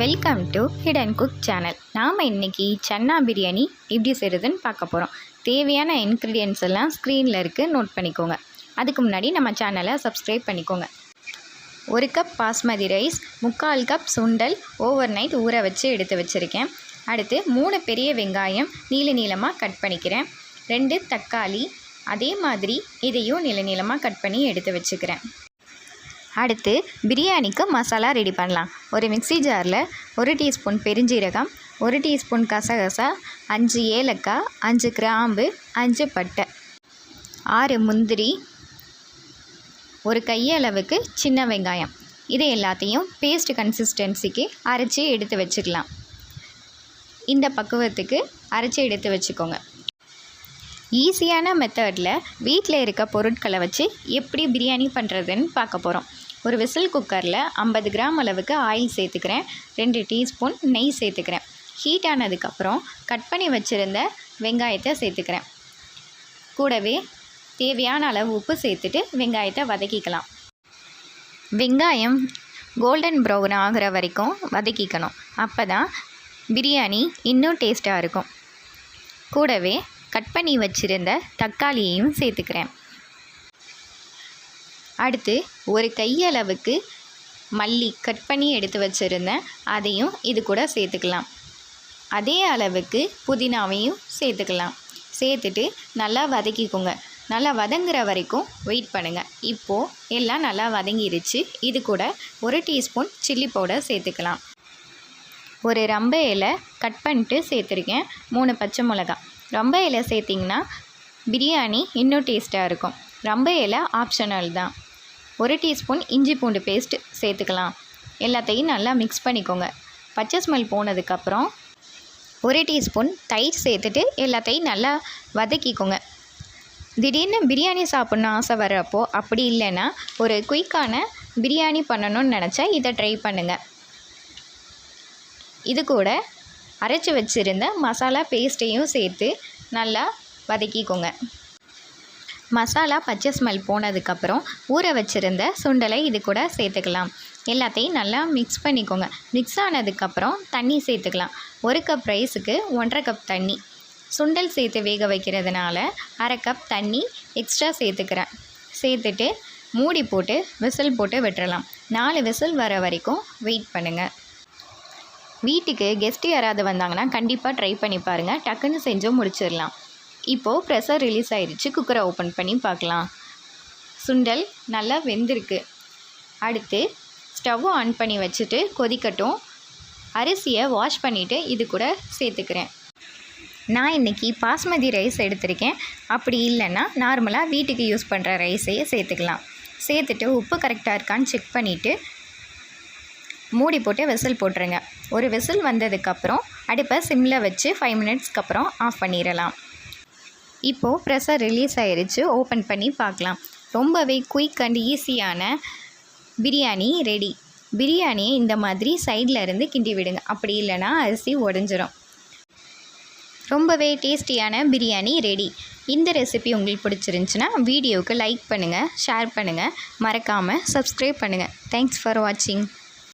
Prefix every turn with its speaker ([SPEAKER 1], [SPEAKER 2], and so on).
[SPEAKER 1] Welcome to hidden cook channel நாம் இன்னைக்கு சன்னா பிரியாணி எப்படி செய்கிறதுன்னு பார்க்க போகிறோம் தேவையான இன்க்ரீடியன்ஸ் எல்லாம் ஸ்க்ரீனில் இருக்குது நோட் பண்ணிக்கோங்க. அதுக்கு முன்னாடி நம்ம சேனலை சப்ஸ்கிரைப் பண்ணிக்கோங்க. ஒரு கப் பாஸ்மதி ரைஸ் முக்கால் கப் சுண்டல் ஓவர் நைட் ஊற வச்சு எடுத்து வச்சுருக்கேன். அடுத்து மூணு பெரிய வெங்காயம் நீள நீளமாக கட் பண்ணிக்கிறேன். ரெண்டு தக்காளி அதே மாதிரி இதையும் நீள நீளமாக கட் பண்ணி எடுத்து வச்சுக்கிறேன். அடுத்து பிரியாணிக்கு மசாலா ரெடி பண்ணலாம். ஒரு மிக்ஸி ஜாரில் ஒரு டீஸ்பூன் பெருஞ்சீரகம் ஒரு டீஸ்பூன் கசகசா அஞ்சு ஏலக்காய் அஞ்சு கிராம்பு அஞ்சு பட்டை ஆறு முந்திரி ஒரு கையளவுக்கு சின்ன வெங்காயம். இது எல்லாத்தையும் பேஸ்ட் கன்சிஸ்டன்சிக்கு அரைச்சி எடுத்து வச்சுக்கலாம் இந்த பக்குவத்துக்கு அரைச்சி எடுத்து வச்சுக்கோங்க. ஈஸியான மெத்தடில் வீட்டில் இருக்க பொருட்களை வச்சு எப்படி பிரியாணி பண்ணுறதுன்னு பார்க்க போகிறோம் ஒரு விசில் குக்கரில் ஐம்பது கிராம் அளவுக்கு ஆயில் சேர்த்துக்கிறேன். ரெண்டு டீஸ்பூன் நெய் சேர்த்துக்கிறேன். ஹீட் ஆனதுக்கப்புறம் கட் பண்ணி வச்சுருந்த வெங்காயத்தை சேர்த்துக்கிறேன். கூடவே தேவையான அளவு உப்பு சேர்த்துட்டு வெங்காயத்தை வதக்கிக்கலாம். வெங்காயம் கோல்டன் ப்ரௌன் ஆகிற வரைக்கும் வதக்கிக்கணும். அப்போ தான் பிரியாணி இன்னும் டேஸ்ட்டாக இருக்கும். கூடவே கட் பண்ணி வச்சுருந்த தக்காளியையும் சேர்த்துக்கிறேன். அடுத்து ஒரு கையளவுக்கு மல்லி கட் பண்ணி எடுத்து வச்சுருந்தேன் அதையும் இது கூட சேர்த்துக்கலாம். அதே அளவுக்கு புதினாவையும் சேர்த்துக்கலாம். சேர்த்துட்டு நல்லா வதக்கிக்கோங்க. நல்லா வதங்குற வரைக்கும் வெயிட் பண்ணுங்கள் இப்போது எல்லாம் நல்லா வதங்கிருச்சு. இது கூட ஒரு டீஸ்பூன் சில்லி பவுடர் சேர்த்துக்கலாம். ஒரு ரம்ப இலை கட் பண்ணிட்டு சேர்த்துருக்கேன். மூணு பச்சை மிளகா ரொம்ப இலை சேர்த்திங்கன்னா பிரியாணி இன்னும் டேஸ்ட்டாக இருக்கும். ரொம்ப இலை ஆப்ஷனல் தான். ஒரு டீஸ்பூன் இஞ்சி பூண்டு பேஸ்ட் சேர்த்துக்கலாம். எல்லாத்தையும் நல்லா மிக்ஸ் பண்ணிக்கோங்க. பச்சை ஸ்மெல் போனதுக்கப்புறம் ஒரு டீஸ்பூன் தயிர் சேர்த்துட்டு எல்லாத்தையும் நல்லா வதக்கிக்கோங்க. திடீர்னு பிரியாணி சாப்பிட்ணும் ஆசை வர்றப்போ அப்படி இல்லைன்னா ஒரு குயிக்கான பிரியாணி பண்ணணும்னு நினச்சா இதை ட்ரை பண்ணுங்கள் இது கூட அரைச்சி வச்சுருந்த மசாலா பேஸ்ட்டையும் சேர்த்து நல்லா வதக்கிக்கோங்க. மசாலா பச்சை ஸ்மெல் போனதுக்கப்புறம் ஊற வச்சுருந்த சுண்டலை இது கூட சேர்த்துக்கலாம். எல்லாத்தையும் நல்லா மிக்ஸ் பண்ணிக்கோங்க. மிக்ஸ் ஆனதுக்கப்புறம் தண்ணி சேர்த்துக்கலாம். ஒரு கப் ரைஸுக்கு ஒன்றரை கப் தண்ணி. சுண்டல் சேர்த்து வேக வைக்கிறதுனால அரை கப் தண்ணி எக்ஸ்ட்ரா சேர்த்துக்கிறேன். சேர்த்துட்டு மூடி போட்டு விசில் போட்டு விட்டுறலாம். நாலு விசில் வர வரைக்கும் வெயிட் பண்ணுங்கள் வீட்டுக்கு கெஸ்ட்டு யாராவது வந்தாங்கன்னா கண்டிப்பாக ட்ரை பண்ணி பாருங்கள் டக்குன்னு செஞ்சும் முடிச்சிடலாம். இப்போது ப்ரெஷர் ரிலீஸ் ஆயிடுச்சு. குக்கரை ஓப்பன் பண்ணி பார்க்கலாம். சுண்டல் நல்லா வெந்திருக்கு. அடுத்து ஸ்டவ் ஆன் பண்ணி வச்சுட்டு கொதிக்கட்டும். அரிசியை வாஷ் பண்ணிவிட்டு இது கூட சேர்த்துக்கிறேன். நான் இன்றைக்கி பாஸ்மதி ரைஸ் எடுத்திருக்கேன். அப்படி இல்லைன்னா நார்மலாக வீட்டுக்கு யூஸ் பண்ணுற ரைஸையே சேர்த்துக்கலாம். சேர்த்துட்டு உப்பு கரெக்டாக இருக்கான்னு செக் பண்ணிவிட்டு மூடி போட்டு விசில் போட்டுருங்க. ஒரு விசில் வந்ததுக்கப்புறம் அடுப்பை சிம்மில் வச்சு ஃபைவ் மினிட்ஸ்க்கு அப்புறம் ஆஃப் பண்ணிடலாம். இப்போது ப்ரெஷர் ரிலீஸ் ஆகிருச்சு ஓப்பன் பண்ணி பார்க்கலாம். ரொம்பவே குயிக் அண்ட் ஈஸியான பிரியாணி ரெடி பிரியாணியை இந்த மாதிரி சைடில் இருந்து கிண்டி விடுங்க. அப்படி இல்லைன்னா அரிசி உடஞ்சிரும். ரொம்பவே டேஸ்டியான பிரியாணி ரெடி இந்த ரெசிபி உங்களுக்கு பிடிச்சிருந்துச்சுன்னா வீடியோவுக்கு லைக் பண்ணுங்கள் ஷேர் பண்ணுங்கள் மறக்காமல் சப்ஸ்கிரைப் பண்ணுங்கள் தேங்க்ஸ் ஃபார் வாட்சிங்